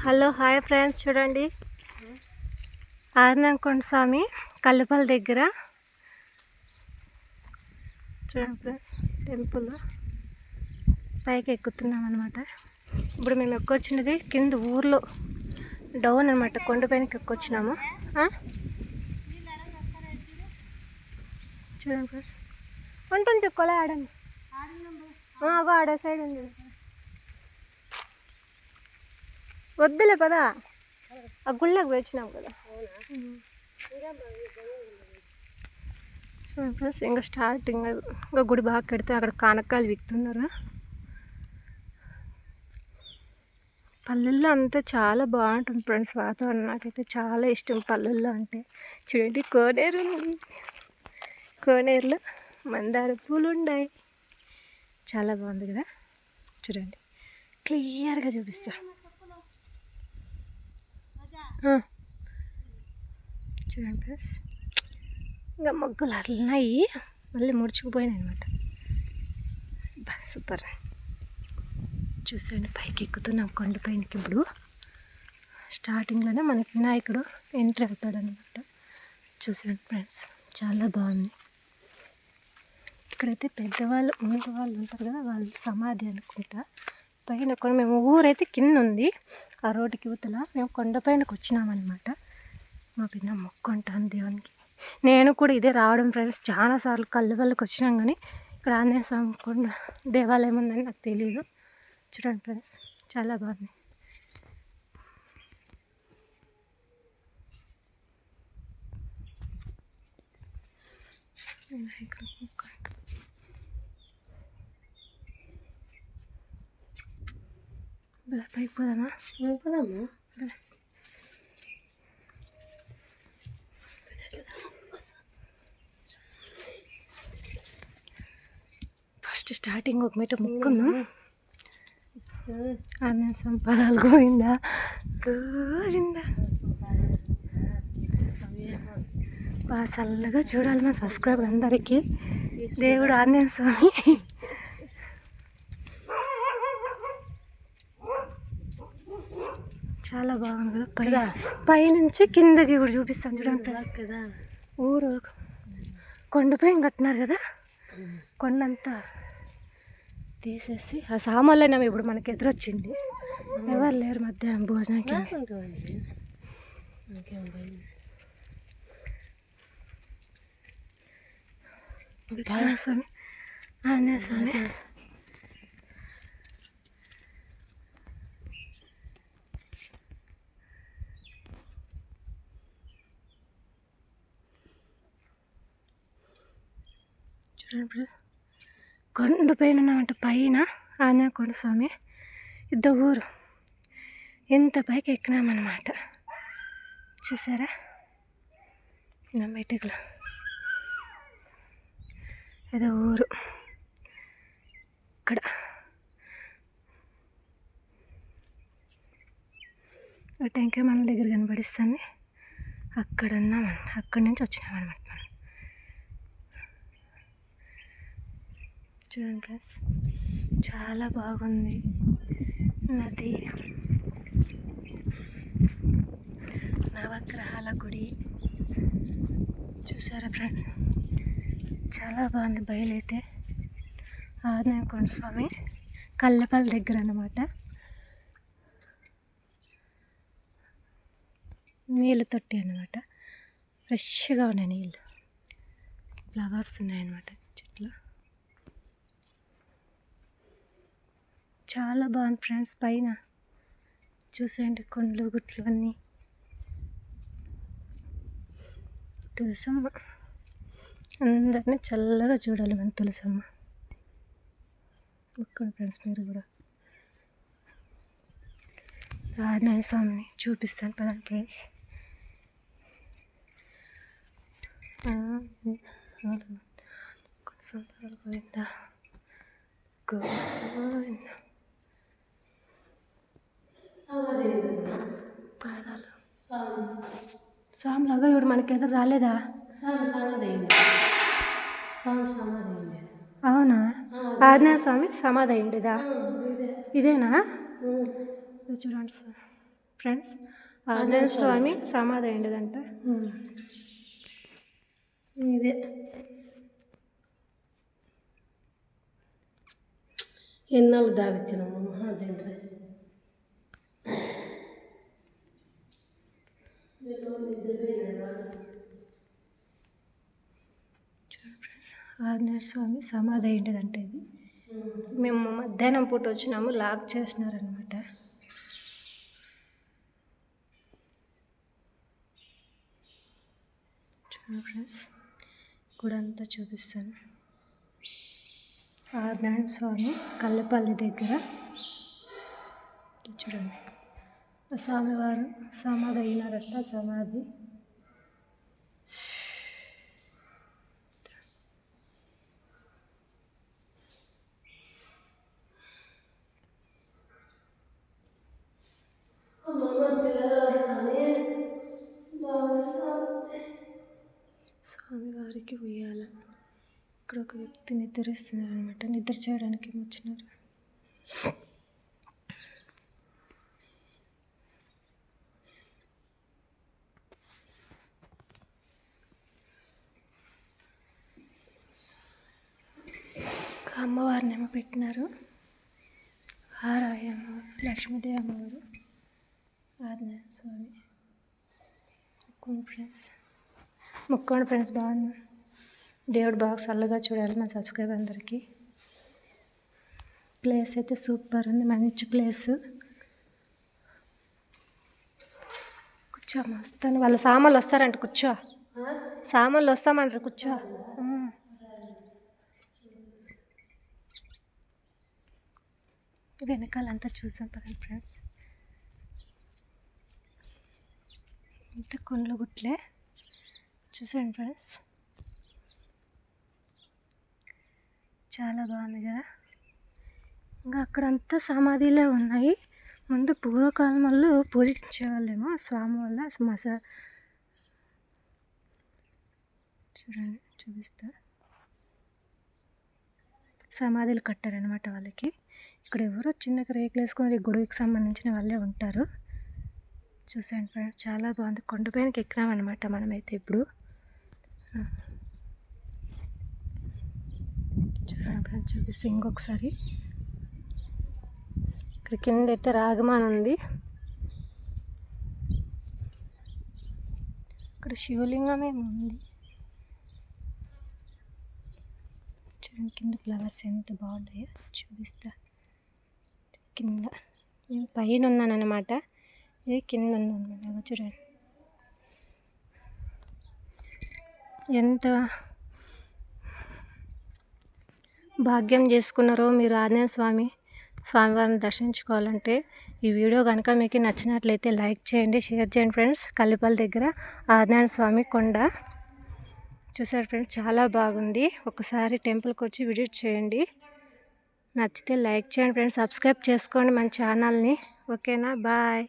Hello hi friends చూడండి. ఆనందకొండ స్వామి కల్లుపల్లి దగ్గర. చూడండి ఫ్రెండ్స్ టెంపుల్. పైకి ఎక్కుతున్నాం అనమాట ఇప్పుడు మేము ఎక్కువచ్చినది కింద ఊర్లో డౌన్ అనమాట కొండపైనకి ఎక్కొచ్చినాము ఆ? చూడండి ఫ్రెండ్స్. ఉంటుంది చెప్పుకోలే ఆడండి. అగో ఆడే సైడ్ ఉంది. వద్దులే పదా ఆ గుళ్ళకి వేచినాం కదా. సో ప్లస్ ఇంకా స్టార్టింగ్ ఇంకా గుడి బాగా కడితే అక్కడ కానక్కాయలు విక్తున్నారు? పల్లెల్లో అంతా చాలా బాగుంటుంది ఫ్రెండ్స్ వాతావరణం. నాకైతే చాలా ఇష్టం పల్లెల్లో అంటే. చూడండి కోనేరు ఉంది. కోనేరులో మందార పూలు ఉన్నాయి. చాలా బాగుంది కదా? చూడండి. క్లియర్గా చూపిస్తాను చూడండి ఫ్రెండ్స్. ఇంకా మొగ్గులు అట్లున్నాయి. మళ్ళీ ముడుచుకుపోయినాయి అనమాట సూపర్. చూసండి పైకి ఎక్కుతున్నాం కొండపైనకి ఇప్పుడు. స్టార్టింగ్లోనే మనకి వినాయకుడు ఎంట్రీ అవుతాడనమాట చూసాను ఫ్రెండ్స్ చాలా బాగుంది. ఇక్కడైతే పెద్దవాళ్ళు ఉన్నవాళ్ళు ఉంటారు కదా వాళ్ళు సమాధి అనుకుంటా. పైన కూడా మేము ఊరైతే కింద ఉంది ఆ రోడ్డుకి యువతల మేము కొండపైనకు వచ్చినామన్నమాట. మా పిన్న మొక్కుంటాను దేవునికి. నేను కూడా ఇదే రావడం ఫ్రెండ్స్ చాలాసార్లు కళ్ళు వాళ్ళకి వచ్చినాం కానీ ఇక్కడ ఆంజనేయ స్వామి కొండ దేవాలయం ఉందని నాకు తెలియదు చూడండి ఫ్రెండ్స్ చాలా బాగుంది. వినాయకుడు మొక్క అంట. బా, పైకి పోదామా పోదాము ఫస్ట్ స్టార్టింగ్ ఒక మీట ముక్కుందాం? ఆంజనేయ స్వామి పదాలు గోవిందా గోవిందా బాగా చల్లగా చూడాలి మా సబ్స్క్రైబర్ అందరికీ. దేవుడు ఆంజనేయ స్వామి. చాలా బాగుంది కదా. పై పైనుంచి కిందకి కూడా చూపిస్తాను చూడండి కదా. ఊరు కొండపైన కట్టినారు కదా. కొండంతా తీసేసి ఆ సామాన్లైనా ఇప్పుడు మనకి ఎదురొచ్చింది. ఎవరు లేరు మధ్యాహ్నం భోజనానికి. ఆంజనేయ స్వామి ఆంజనేయ స్వామి ఇప్పుడు కొండ పైన ఉన్నామంట. పైన ఆంజనేయ స్వామి. ఇద్ద ఊరు. ఎంత పైకి ఎక్కినామన్నమాట. చూసారా? నా మెటికలు. ఏదో ఊరు. ఇక్కడ. టెంకాయ మన దగ్గర కనబడిస్తుంది. అక్కడ ఉన్నామన్న అక్కడి నుంచి వచ్చినామన్నమాట మనం. చూడండి ఫ్రెండ్స్. చాలా బాగుంది. నది. నవగ్రహాల గుడి. చూసారా ఫ్రెండ్స్? చాలా బాగుంది బయలైతే. ఆంజనేయ స్వామి కల్లపల్లి దగ్గర అన్నమాట. నీళ్ళ తొట్టి అనమాట ఫ్రెష్గా ఉన్నాయి నీళ్ళు. ఫ్లవర్స్ ఉన్నాయన్నమాట. చాలా బాగుంది ఫ్రెండ్స్. పైన చూసేయండి కొండలు గుట్లు అన్నీ తులసమ్మ. అందరినీ చల్లగా చూడాలి మన తులసమ్మ. మొక్కండి ఫ్రెండ్స్ మీరు కూడా. ఆంజనేయ స్వామిని చూపిస్తాను పదండి ఫ్రెండ్స్. గోవింద గోవిందా. పాదాలు స్వామి స్వామిలాగా ఇప్పుడు మనకి ఎదురు రాలేదా? అవునా? ఆంజనేయ స్వామి సమాధి అయిండిదా ఇదేనా? ఇది చూడండి సార్. ఫ్రెండ్స్ ఆంజనేయ స్వామి. సమాధి అయిండదంట. ఇదే. ఎన్నాళ్ళు దావిచ్చినాము మహాదేంద్ర ఆంజనేయ స్వామి సమాధి ఏంటిదంటే ఇది. మేము మధ్యాహ్నం పూట వచ్చినాము లాక్ చేసినారనమాట చూడండి ఫ్రెండ్స్ గుడి అంతా చూపిస్తాను. ఆంజనేయ స్వామి కల్లపల్లి దగ్గర. చూడండి. స్వామివారు సమాధి అయినారంట సమాధి. స్వామివారికి ఉయ్యాల. ఇక్కడ ఒక వ్యక్తి నిద్రిస్తున్నారు అనమాట నిద్ర చేయడానికి వచ్చినారు అమ్మవారిని ఏమో పెట్టినారు. హారాయి అమ్మవారు లక్ష్మీదేవి అమ్మవారు ఆంజనేయ స్వామి. ముక్కోండి ఫ్రెండ్స్. ముక్కోండి ఫ్రెండ్స్ బాగుంది. దేవుడు బాగా చల్లగా చూడాలి మన సబ్స్క్రైబర్ అందరికీ. ప్లేస్ అయితే సూపర్ ఉంది మంచి ప్లేస్. కూర్చో వస్తాను. వాళ్ళ సామాన్లు వస్తారంట కూర్చో. సామాన్లు వస్తామంటారు కూర్చో. వెనకాలంతా చూసాం పదండి ఫ్రెండ్స్. ఇంత కొండ్లు గుట్లే. చూసాను ఫ్రెండ్స్? చాలా బాగుంది కదా. ఇంకా అక్కడంతా సమాధిలే ఉన్నాయి. ముందు పూర్వకాలంలో పూజించేవాళ్ళేమో స్వామి వల్ల మస చూడండి చూపిస్తా. సమాధులు కట్టారనమాట వాళ్ళకి. ఇక్కడ ఎవరో చిన్నగా రేకులు వేసుకొని గుడికి సంబంధించిన వాళ్ళే ఉంటారు. చూసాను ఫ్రెండ్స్ చాలా బాగుంది. కొండపైనకి ఎక్కినామన్నమాట మనమైతే ఇప్పుడు. చూడండి ఫ్రెండ్స్ చూపిస్తే ఇంకొకసారి. ఇక్కడ కింద అయితే రాగమాన్ ఉంది. ఇక్కడ శివలింగం ఏమో ఉంది. చూడండి కింద ఫ్లవర్స్ ఎంత బాగున్నాయో చూపిస్తా. కింద. నేను పైన ఉన్నాను అనమాట ఇది కింద ఉన్నాను చూడండి. ఎంత భాగ్యం చేసుకున్నారో మీరు ఆంజనేయ స్వామి స్వామివారిని దర్శించుకోవాలంటే ఈ వీడియో కనుక మీకు నచ్చినట్లయితే లైక్ చేయండి షేర్ చేయండి ఫ్రెండ్స్. కల్లిపల్లి దగ్గర ఆంజనేయ స్వామి కొండ. చూసారు ఫ్రెండ్స్ చాలా బాగుంది. ఒకసారి టెంపుల్కి వచ్చి విజిట్ చేయండి. నచ్చితే లైక్ చేయండి ఫ్రెండ్స్. సబ్స్క్రైబ్ చేసుకోండి మన ఛానల్ని. ఓకేనా? బాయ్.